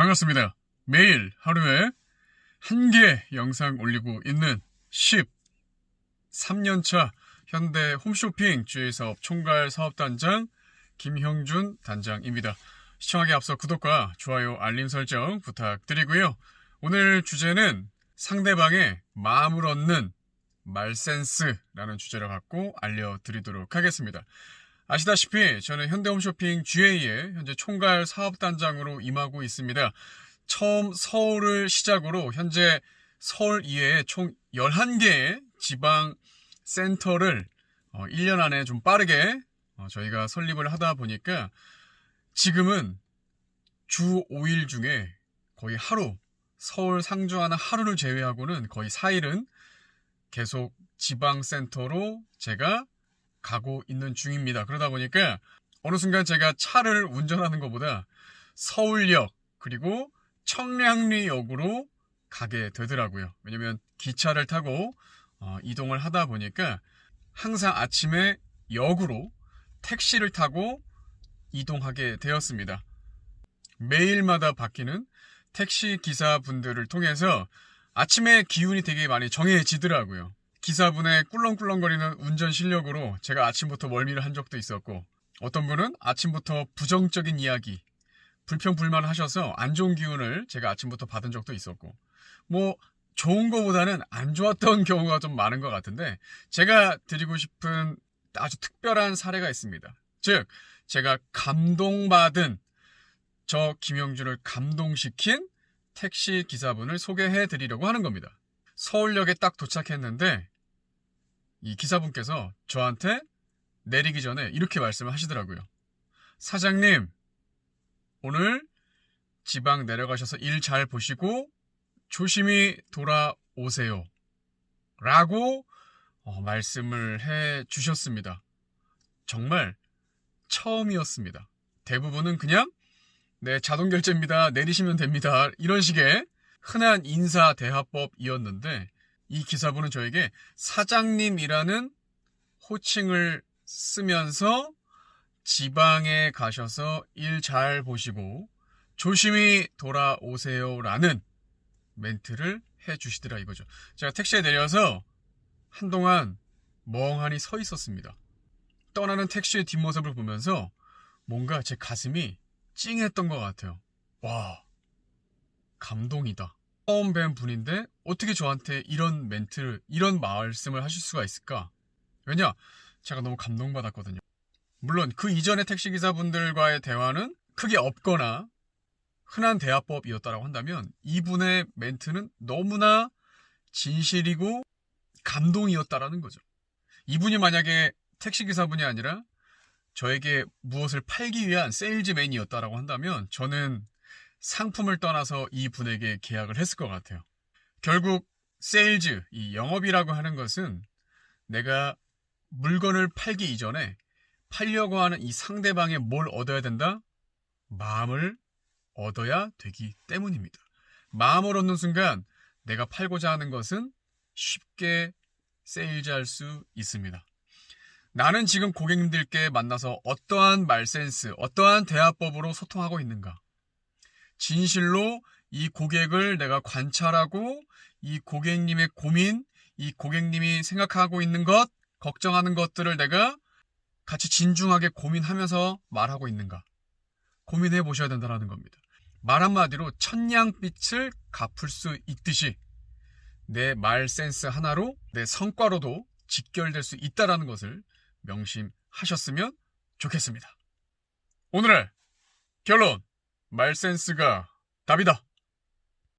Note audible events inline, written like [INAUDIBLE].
반갑습니다. 매일 하루에 한 개 영상 올리고 있는 13년차 현대 홈쇼핑 주의사업 총괄 사업단장 김형준 단장입니다. 시청하기 앞서 구독과 좋아요, 알림 설정 부탁드리고요. 오늘 주제는 상대방의 마음을 얻는 말센스라는 주제를 갖고 알려드리도록 하겠습니다. 아시다시피 저는 현대홈쇼핑 GA의 현재 총괄 사업단장으로 임하고 있습니다. 처음 서울을 시작으로 현재 서울 이외에 총 11개의 지방 센터를 1년 안에 좀 빠르게 어, 저희가 설립을 하다 보니까 지금은 주 5일 중에 거의 하루, 서울 상주하는 하루를 제외하고는 거의 4일은 계속 지방센터로 제가 가고 있는 중입니다. 그러다 보니까 어느 순간 제가 차를 운전하는 것보다 서울역 그리고 청량리역으로 가게 되더라고요. 왜냐면 기차를 타고 어, 이동을 하다 보니까 항상 아침에 역으로 택시를 타고 이동하게 되었습니다. 매일마다 바뀌는 택시 기사분들을 통해서 아침에 기운이 되게 많이 정해지더라고요. 기사분의 꿀렁꿀렁거리는 운전 실력으로 제가 아침부터 멀미를 한 적도 있었고 어떤 분은 아침부터 부정적인 이야기, 불평불만 하셔서 안 좋은 기운을 제가 아침부터 받은 적도 있었고 뭐 좋은 거보다는 안 좋았던 [LAUGHS] 경우가 좀 많은 것 같은데 제가 드리고 싶은 아주 특별한 사례가 있습니다. 즉 제가 감동받은 저 김영준을 감동시킨 택시 기사분을 소개해 드리려고 하는 겁니다. 서울역에 딱 도착했는데 이 기사분께서 저한테 내리기 전에 이렇게 말씀을 하시더라고요. 사장님, 오늘 지방 내려가셔서 일 잘 보시고 조심히 돌아오세요. 라고 어, 말씀을 해 주셨습니다. 정말 처음이었습니다. 대부분은 그냥 네, 자동 결제입니다. 내리시면 됩니다. 이런 식의 흔한 인사 대화법이었는데 이 기사분은 저에게 사장님이라는 호칭을 쓰면서 지방에 가셔서 일 잘 보시고 조심히 돌아오세요라는 멘트를 해 주시더라 이거죠. 제가 택시에 내려서 한동안 멍하니 서 있었습니다. 떠나는 택시의 뒷모습을 보면서 뭔가 제 가슴이 찡했던 것 같아요. 와, 감동이다. 처음 뵌 분인데 어떻게 저한테 이런 멘트를, 이런 말씀을 하실 수가 있을까? 왜냐, 제가 너무 감동받았거든요. 물론 그 이전의 택시기사분들과의 대화는 크게 없거나 흔한 대화법이었다고 한다면 이분의 멘트는 너무나 진실이고 감동이었다라는 거죠. 이분이 만약에 택시기사분이 아니라 저에게 무엇을 팔기 위한 세일즈맨이었다라고 한다면 저는 상품을 떠나서 이 분에게 계약을 했을 것 같아요. 결국 세일즈, 이 영업이라고 하는 것은 내가 물건을 팔기 이전에 팔려고 하는 이 상대방의 뭘 얻어야 된다? 마음을 얻어야 되기 때문입니다. 마음을 얻는 순간 내가 팔고자 하는 것은 쉽게 세일즈할 수 있습니다. 나는 지금 고객님들께 만나서 어떠한 말센스, 어떠한 대화법으로 소통하고 있는가? 진실로 이 고객을 내가 관찰하고 이 고객님의 고민, 이 고객님이 생각하고 있는 것, 걱정하는 것들을 내가 같이 진중하게 고민하면서 말하고 있는가? 고민해 보셔야 된다는 겁니다. 말 한마디로 천냥빛을 갚을 수 있듯이 내 말 센스 하나로 내 성과로도 직결될 수 있다는 것을 명심하셨으면 좋겠습니다. 오늘의 결론! 말센스가 답이다.